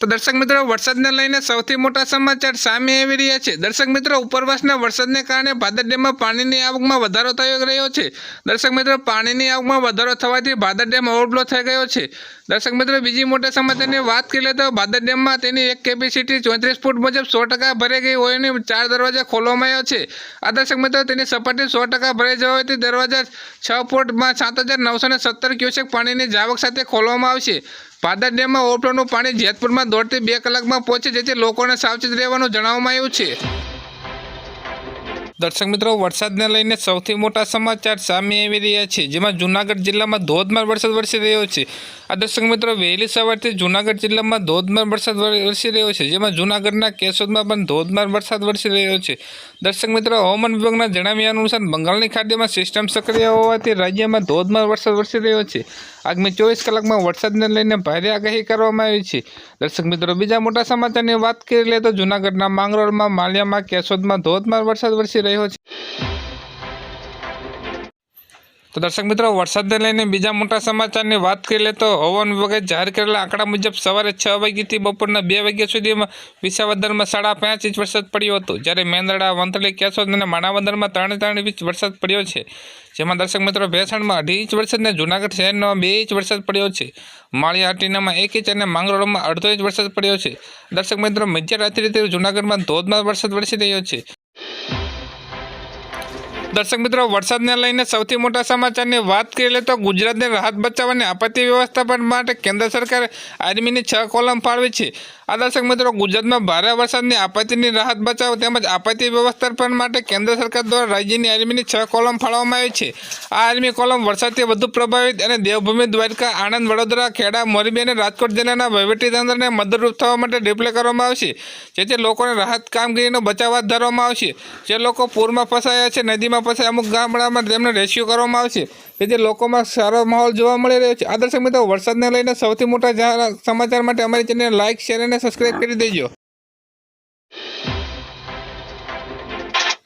તો દર્શક મિત્રો, વરસાદને લઈને સૌથી મોટા સમાચાર સામે આવી રહ્યા છે. દર્શક મિત્રો, ઉપરવાસના વરસાદને કારણે ભાદર ડેમમાં પાણીની આવકમાં વધારો થઈ રહ્યો છે. દર્શક મિત્રો, પાણીની આવકમાં વધારો થવાથી ભાદર ડેમ ઓવરફ્લો થઈ ગયો છે. દર્શક મિત્રો, બીજી મોટા સમાચારની વાત કરીએ તો ભાદર ડેમમાં તેની એક કેપેસિટી ચોત્રીસ ફૂટ મુજબ સો ટકા ભરાઈ ગઈ હોવાની ચાર દરવાજા ખોલવામાં આવ્યા છે. આ દર્શક મિત્રો, તેની સપાટી સો ટકા ભરાઈ જવાથી દરવાજા છ ફૂટમાં સાત હજાર નવસો ને સત્તર ક્યુસેક પાણીની જાવક સાથે ખોલવામાં આવશે. ભાદર ડેમમાં ઓવરફ્લોનું પાણી જેતપુરમાં દોઢથી બે કલાકમાં પહોંચે, જેથી લોકોને સાવચેત રહેવાનું જણાવવામાં આવ્યું છે. દર્શક મિત્રો, વરસાદને લઈને સૌથી મોટા સમાચાર સામે આવી રહ્યા છે, જેમાં જૂનાગઢ જિલ્લામાં ધોધમાર વરસાદ વરસી રહ્યો છે. આ દર્શક મિત્રો, વહેલી સવારથી જૂનાગઢ જિલ્લામાં ધોધમાર વરસાદ વરસી રહ્યો છે, જેમાં જૂનાગઢના કેશોદમાં પણ ધોધમાર વરસાદ વરસી રહ્યો છે. દર્શક મિત્રો, હવામાન વિભાગના જણાવ્યા અનુસાર, બંગાળની ખાડીમાં સિસ્ટમ સક્રિય હોવાથી રાજ્યમાં ધોધમાર વરસાદ વરસી રહ્યો છે. આગામી ચોવીસ કલાકમાં વરસાદને લઈને ભારે આગાહી કરવામાં આવી છે. દર્શક મિત્રો, બીજા મોટા સમાચારની વાત કરી લે તો જૂનાગઢના માંગરોળમાં, માલિયામાં, કેશોદમાં ધોધમાર વરસાદ વરસી રહ્યો છે. તો દર્શક મિત્રો, વરસાદને લઈને બીજા મોટા સમાચારની વાત કરી લે તો હવામાન વિભાગે જાહેર કરેલા આંકડા મુજબ સવારે છ વાગ્યાથી બપોરના બે વાગ્યા સુધીમાં વિસાવદરમાં સાડા પાંચ ઇંચ વરસાદ પડ્યો હતો. જ્યારે મેંદરડા, વંથલી, કેશોદ અને માણાવદરમાં ત્રણે ત્રણ ઇંચ વરસાદ પડ્યો છે. જેમાં દર્શક મિત્રો, ભેસાણમાં અઢી ઇંચ વરસાદ અને જૂનાગઢ શહેરમાં બે ઇંચ વરસાદ પડ્યો છે. માળિયા હાટીનામાં એક ઇંચ અને માંગરોળમાં અડધો ઇંચ વરસાદ પડ્યો છે. દર્શક મિત્રો, મધ્યરાત્રિથી જૂનાગઢમાં ધોધમાર વરસાદ વરસી રહ્યો છે. દર્શક મિત્રો, વરસાદને લઈને સૌથી મોટા સમાચારની વાત કરી લે તો ગુજરાતને રાહત બચાવવાની આપત્તિ વ્યવસ્થાપન માટે કેન્દ્ર સરકારે આર્મીની છ કોલમ ફાળવી છે. આ દર્શક મિત્રો, ગુજરાતમાં ભારે વરસાદની આપત્તિની રાહત બચાવ તેમજ આપત્તિ વ્યવસ્થાપન માટે કેન્દ્ર સરકાર દ્વારા રાજ્યની આર્મીની છ કોલમ ફાળવવામાં આવી છે. આ આર્મી કોલમ વરસાદથી વધુ પ્રભાવિત અને દેવભૂમિ, દ્વારકા, આણંદ, વડોદરા, ખેડા, મોરબી અને રાજકોટ જિલ્લાના વહીવટીતંત્રને મદદરૂપ થવા માટે ડિપ્લે કરવામાં આવશે. જેથી લોકોને રાહત કામગીરીનો બચાવ હાથ ધરવામાં આવશે. જે લોકો પૂરમાં ફસાયા છે, નદીમાં ફસાયા અમુક ગામડામાં તેમને રેસ્ક્યુ કરવામાં આવશે. જેથી લોકોમાં સારો માહોલ જોવા મળી રહ્યો છે. આ મિત્રો, વરસાદને લઈને સૌથી મોટા સમાચાર માટે અમારી ચેનલ લાઇક શેર અને સબસ્ક્રાઈબ કરી દેજો.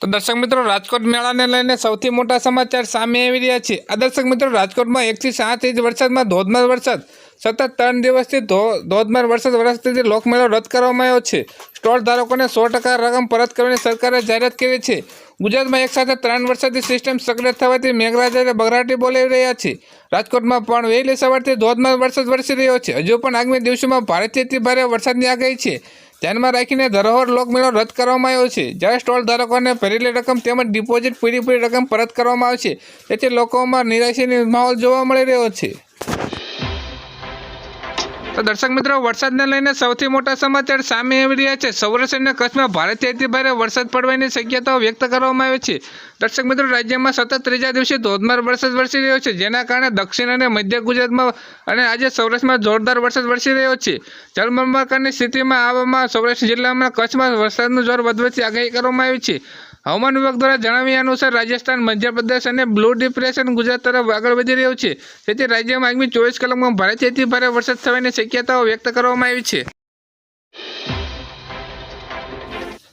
તો દર્શક મિત્રો, રાજકોટ મેળાને લઈને સૌથી મોટા સમાચાર સામે આવી રહ્યા છે. આ દર્શક મિત્રો, રાજકોટમાં એકથી સાત ઇંચ વરસાદમાં ધોધમાર વરસાદ. સતત ત્રણ દિવસથી ધોધમાર વરસાદ વરસતી લોકમેળો રદ કરવામાં આવ્યો છે. સ્ટોલ ધારકોને સો ટકા રકમ પરત કરવાની સરકારે જાહેરાત કરી છે. ગુજરાતમાં એક સાથે ત્રણ વરસાદની સિસ્ટમ સક્રિય થવાથી મેઘરાજા અને બગરાટી બોલાવી રહ્યા છે. રાજકોટમાં પણ વહેલી સવારથી ધોધમાર વરસાદ વરસી રહ્યો છે. હજુ પણ આગામી દિવસોમાં ભારેથી અતિ ભારે વરસાદની આગાહી છે. ધ્યાનમાં રાખીને ધરોહર લોકમેળો રદ કરવામાં આવ્યો છે. જ્યારે સ્ટોલ ધારકોને ભરેલી રકમ તેમજ ડિપોઝિટ પૂરેપૂરી રકમ પરત કરવામાં આવશે. તેથી લોકોમાં નિરાશીની માહોલ જોવા મળી રહ્યો છે. તો દર્શક મિત્રો, વરસાદને લઈને સૌથી મોટા સમાચાર સામે આવી રહ્યા છે. સૌરાષ્ટ્ર અને કચ્છમાં ભારેથી અતિ ભારે વરસાદ પડવાની શક્યતાઓ વ્યક્ત કરવામાં આવી છે. દર્શક મિત્રો, રાજ્યમાં સતત ત્રીજા દિવસે ધોધમાર વરસાદ વરસી રહ્યો છે, જેના કારણે દક્ષિણ અને મધ્ય ગુજરાતમાં અને આજે સૌરાષ્ટ્રમાં જોરદાર વરસાદ વરસી રહ્યો છે. જળબંબાકારની સ્થિતિમાં આવવામાં સૌરાષ્ટ્ર જિલ્લામાં કચ્છમાં વરસાદનું જોર વધવાથી આગાહી કરવામાં આવી છે. હવામાન વિભાગ દ્વારા જણાવ્યા અનુસાર રાજસ્થાન, મધ્યપ્રદેશ અને બ્લુ ડિપ્રેશન ગુજરાત તરફ આગળ વધી રહ્યું છે. તેથી રાજ્યમાં આગામી ચોવીસ કલાકમાં ભારેથી ભારે વરસાદ થવાની શક્યતાઓ વ્યક્ત કરવામાં આવી છે.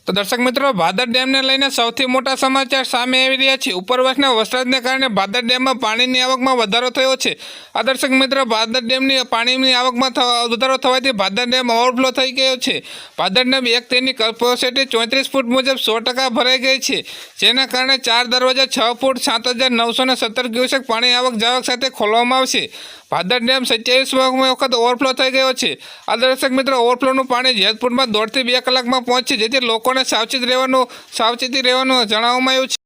તો દર્શક મિત્રો, ભાદર ડેમને લઈને સૌથી મોટા સમાચાર સામે આવી રહ્યા છે. ઉપરવાસના વરસાદને કારણે ભાદર ડેમમાં પાણીની આવકમાં વધારો થયો છે. આ દર્શક મિત્રો, ભાદર ડેમની પાણીની આવકમાં વધારો થવાથી ભાદર ડેમ ઓવરફ્લો થઈ ગયો છે. ભાદર ડેમ એક તેની કેપેસિટી ચોત્રીસ ફૂટ મુજબ સો ટકા ભરાઈ ગઈ છે. જેના કારણે ચાર દરવાજા છ ફૂટ સાત હજાર નવસો સત્તર ક્યુસેક પાણી આવક જાવક સાથે ખોલવામાં આવશે. ભાદર ડેમ સત્યાવીસ વખત ઓવરફ્લો થઈ ગયો છે. આ દર્શક મિત્રો, ઓવરફ્લોનું પાણી જેતપુરમાં દોઢથી બે કલાકમાં પહોંચશે, જેથી લોકોને સાવચેત રહેવાનું સાવચેતી રહેવાનું જણાવવામાં આવ્યું છે.